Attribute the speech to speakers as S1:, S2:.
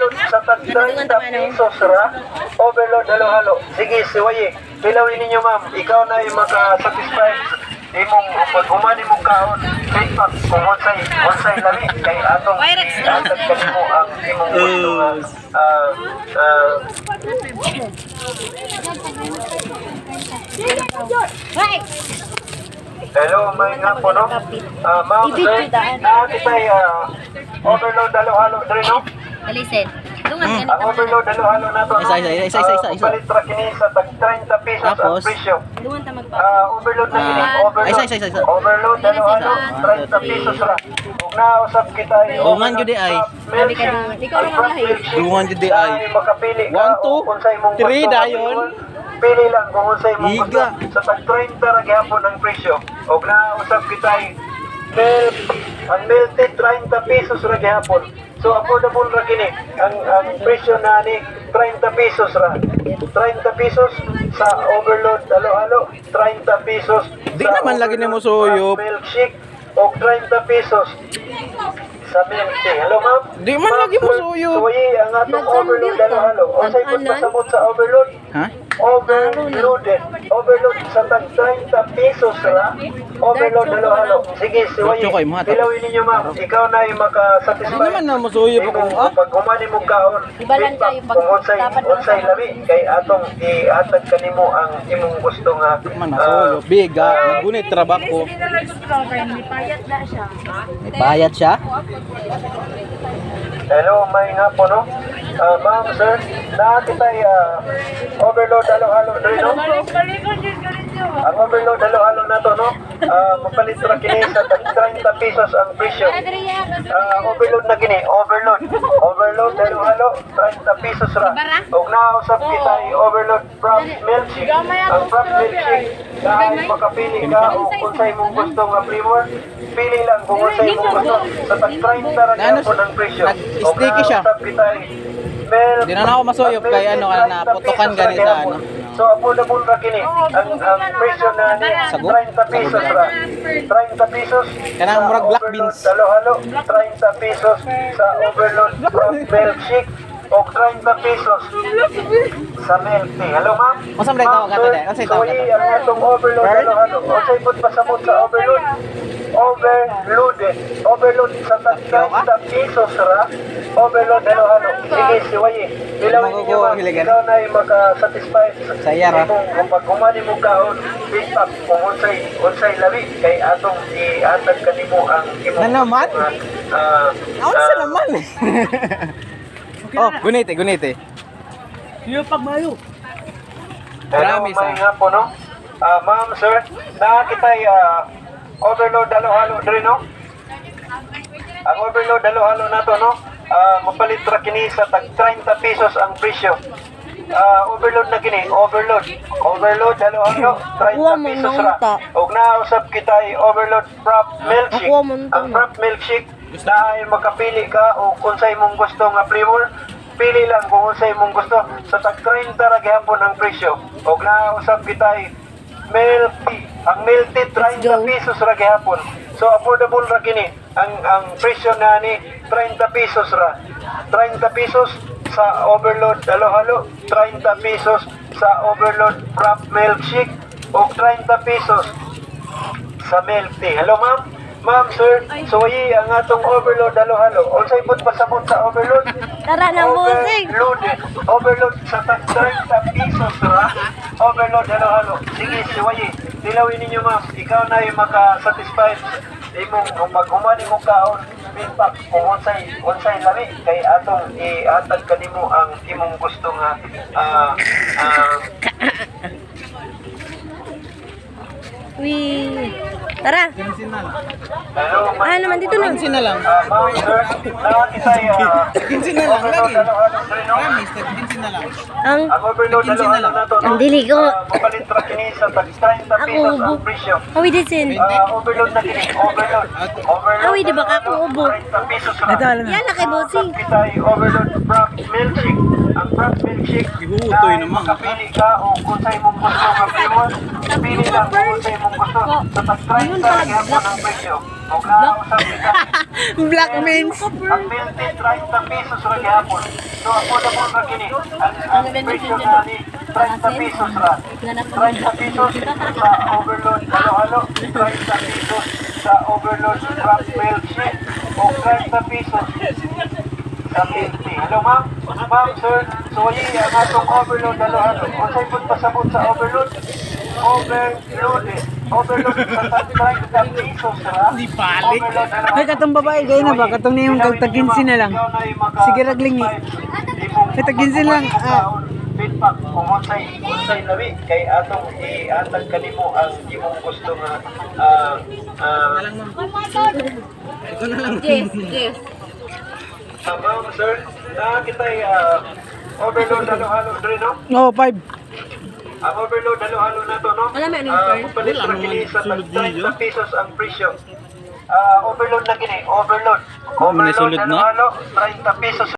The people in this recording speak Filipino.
S1: overload sa tag 30 pesos ra. Overload halo-halo. Sige, siwaye. Pilawin ninyo ma'am. Ikaw na yung maka-satisfy imong pag humani mong kaon feedback kung unsay unsay lami kay atong atag kanimo ang imong gusto nga ah ah Hello, may nga po, no? Ah, ma'am, sir, naati tayo, ah, overload halo-halo dre, no?
S2: Alisin. Dungan
S1: Ang
S2: ganito.
S1: overload halo-halo na to?
S3: Isa, isa, isa, isa, isa, isa.
S1: Ah, palit ra kini sa tag 30 pesos ang
S3: Tapos?
S1: presyo.
S2: Dungan ta magpa.
S1: Ah, overload na kini,
S3: Ah,
S1: overload.
S3: isa, isa, isa, isa.
S1: Overload halo-halo, 30 pesos ra. Kung nausap kita yung
S3: Dungan gyud di ay.
S2: Sabi ka na, di ko rin ang lahi.
S3: Dungan gyud di ay.
S1: makapili ka
S3: One,
S1: o
S3: two,
S1: kung sa imong
S3: three,
S1: gusto.
S3: dayon.
S1: Pili lang kung sa imong gusto. Sa tag 30 ra gyapon ang presyo. Og nausap kita milk ang milk tea 30 pesos ra gyapon. So affordable ra kini. Ang ang presyo na ni 30 pesos ra. 30 pesos sa overload halo-halo, 30 pesos
S3: Di naman lagi nimo suyop.
S1: milkshake o 30 pesos sa milk tea. Hello ma'am?
S3: Di man lagi mo suyop.
S1: Suwayi ang atong overload halo-halo. O sa'y
S2: Nag-anon?
S1: pasabot sa overload?
S3: Ha?
S1: Overloaded. Overload sa tag 30 pesos ra. Overload halo-halo. Sige, siwayi.
S3: Choco, imo, ha?
S1: Pilawin ninyo ma'am. Ikaw na yung makasatisfy.
S3: Di naman na masuyop ako.
S1: Imong-
S3: Ah?
S1: Pag humani mong kaon,
S2: Ibalan kayo pag
S1: kung unsay unsay labi kay atong ihatag kanimo ang imong gusto nga
S3: Di man
S1: ah,
S3: masuyop. Biga. Nagunit trabaho.
S2: May payat na siya.
S3: May bayad siya.
S1: Hello, may po, no? Ah, ma'am, sir, naati tayo ah, overload halo-halo dre, no? Ang overload halo-halo na to, no? Ah, mapalit ra kini sa tag 30 pesos ang presyo. Ah, overload na kini, overload. Overload halo-halo, 30 pesos ra. Og nausap kita overload from milkshake. Ang from milkshake, dahil makapili ka o kung sa'yo mong gusto nga flavor, pili lang kung sa'yo mong gusto. Sa tag 30 ra gyapon ang presyo.
S3: nag-sticky siya.
S1: Milk,
S3: Di na na ako masuyop kay ano,
S1: ang
S3: na
S1: milk tea,
S3: putukan
S1: 30
S3: gani
S1: pesos
S3: sa
S1: ra
S3: ano.
S1: So, affordable ra kini. Ang, ang presyo na ni
S3: Sago?
S1: 30 pesos ra. 30 pesos.
S3: Kanang murag black beans.
S1: Halo-halo, 30 pesos sa overload from milkshake o 30 pesos sa milk tea. Hello, ma'am?
S3: Unsa man tawag ato
S1: sir,
S3: dai? Unsay tawag
S1: suwayi
S3: ato?
S1: ang atong overload
S3: Bird?
S1: halo-halo. Unsay pud pasabot sa overload? Overloaded. Overload sa tag 30 pesos ra. Overload halo-halo. Sige, siwayi. Bilawin
S3: Magugo,
S1: niyo, ma'am. Ikaw na yung maka-satisfy
S3: Sa iya ra.
S1: kung pag humani mo kaon, feedback kung unsay unsay labi kay atong ihatag kanimo ang imong
S3: Na naman?
S1: Ah,
S3: Awan sa naman eh. Oh, gunite, gunite.
S1: Hello,
S3: Promise,
S1: may
S3: ah.
S1: nga po, no? Ah, ma'am, sir, nakakita uh, overload halo-halo dre, no? Ang overload halo-halo na to, no? Ah, mapalit ra kini sa tag 30 pesos ang presyo. Ah, overload na kini, overload. Overload halo-halo, 30 pesos ra. Og nausap kita i overload prop milkshake.
S2: Ako, munta
S1: Ang
S2: na.
S1: prop milkshake dahil makapili ka o kung sa imong gusto nga flavor, pili lang kung sa imong gusto. Sa tag 30 ra gyapon ang presyo. Og nausap kita i milk tea. Ang milk tea 30
S2: go.
S1: pesos ra gyapon. So affordable ra kini. Ang ang presyo na ni 30 pesos ra. 30 pesos sa overload halo-halo, 30 pesos sa overload prop milkshake o 30 pesos sa milk tea. Hello ma'am? Ma'am, sir, suwayi ang atong overload halo-halo. Unsay pud pasabot sa overload?
S2: Tara na musik.
S1: Overloaded. Overload sa tag 30 pesos ra. Overload halo-halo. Sige, siwayi. Dilawin ninyo ma'am. Ikaw na yung maka-satisfy. Imong kung maghumani mong kaon, feedback kung unsay unsay lami kay atong ihatag kanimo ang imong gusto nga ah ah
S2: Tara.
S1: Hello,
S2: Ah, naman dito na.
S3: Kinsin na lang.
S1: Ah, ah,
S3: Kinsin na lang, lagi. Promise, kinsin na lang.
S2: Ang
S3: Kinsin na lang.
S1: na?
S2: Ang dili ko.
S1: Ah, 30
S2: Ako, ubo. Awi disin.
S1: Ah, overload na kini, overload. Overload.
S2: Awi, di ba ka akong ubo?
S1: 30 pesos lang.
S2: Yan na kay bossing.
S1: Overload prop milkshake. Ang prop milkshake. Na
S3: naman.
S1: Makapili ka o kung sa'yo mong gusto nga flavor. Pili lang kung sa'yo mong gusto. Sa tag 30 lang ang presyo. Kung nausap kita,
S3: Black means.
S1: ang milk tea 30 pesos ra gihapon. So ako na po na kini. Ang presyo na ni 30 pesos ra. 30 pesos sa overload halo-halo, 30 pesos sa overload wrap milkshake o 30 pesos sa milk tea. Hello ma'am? Ma'am, sir, so yun ang atong overload halo-halo. Kung sa'yo po pasabot sa overload, overload eh. Overload sa 30 pesos ra.
S4: Di balik.
S3: Ay, katong babae, kayo na ba? Katong na yung kagtaginsin na lang. Sige, ragling eh. Kagtaginsin lang, ah.
S1: Feedback kung unsay unsay lawi kay atong iatag kanimo ang imong gusto nga ah ah
S2: Yes, yes.
S1: ah, ma'am sir na kitay ah, overload halo-halo dre no
S3: Oh, five.
S1: Ang overload halo-halo na to no?
S2: Wala may ano,
S1: Ah,
S2: sir?
S1: palit ra kini sa
S4: sulod
S1: 30 pesos ang presyo. Ah, overload na kini overload.
S4: Oh, may
S1: overload
S4: na?
S1: halo-halo 30 pesos